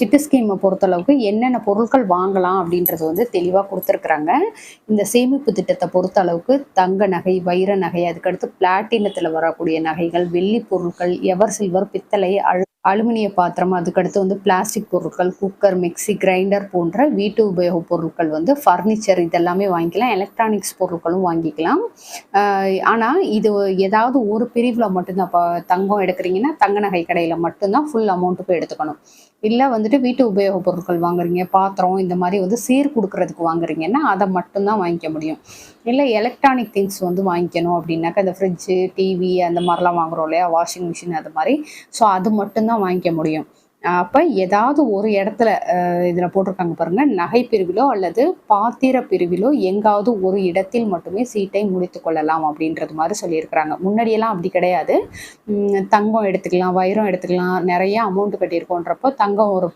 சிட்டு ஸ்கீமை பொறுத்தளவுக்கு என்னென்ன பொருட்கள் வாங்கலாம் அப்படின்றது வந்து தெளிவாக கொடுத்துருக்குறாங்க. இந்த சேமிப்பு திட்டத்தை பொறுத்த அளவுக்கு தங்க நகை வைர நகை அதுக்கடுத்து பிளாட்டினத்தில் வரக்கூடிய நகைகள் வெள்ளி பொருட்கள் எவர் சில்வர் பித்தளை அழு அலுமினிய பாத்திரம் அதுக்கடுத்து வந்து பிளாஸ்டிக் பொருட்கள் குக்கர் மிக்ஸி கிரைண்டர் போன்ற வீட்டு உபயோகப் பொருட்கள் வந்து ஃபர்னிச்சர் இதெல்லாமே வாங்கிக்கலாம். எலக்ட்ரானிக்ஸ் பொருட்களும் வாங்கிக்கலாம். ஆனால் இது ஏதாவது ஒரு பிரிவில் மட்டும்தான் இப்போ தங்கம் எடுக்கிறீங்கன்னா தங்க நகை கடையில் மட்டும்தான் ஃபுல் அமௌண்ட்டுக்கு எடுத்துக்கணும். இல்லை வந்துட்டு வீட்டு உபயோகப் பொருட்கள் வாங்குறீங்க பாத்திரம் இந்த மாதிரி வந்து சீர் கொடுக்கறதுக்கு வாங்குறீங்கன்னா அதை மட்டும்தான் வாங்கிக்க முடியும். இல்லை எலக்ட்ரானிக் திங்ஸ் வந்து வாங்கிக்கணும் அப்படின்னாக்கா இந்த ஃப்ரிட்ஜு டிவி அந்த மாதிரிலாம் வாங்குறோம் இல்லையா? வாஷிங் மிஷின் அது மாதிரி. ஸோ அது மட்டும்தான் வாங்கிக்க முடியும். அப்போ ஏதாவது ஒரு இடத்துல இதில் போட்டிருக்காங்க பாருங்கள் நகை பிரிவிலோ அல்லது பாத்திர பிரிவிலோ எங்காவது ஒரு இடத்தில் மட்டுமே சீட்டை முடித்து கொள்ளலாம் அப்படின்றது மாதிரி சொல்லியிருக்கிறாங்க. முன்னாடியெல்லாம் அப்படி கிடையாது. தங்கம் எடுத்துக்கலாம் வைரம் எடுத்துக்கலாம் நிறைய அமௌண்ட் கட்டியிருக்கோன்றப்போ தங்கம் ஒரு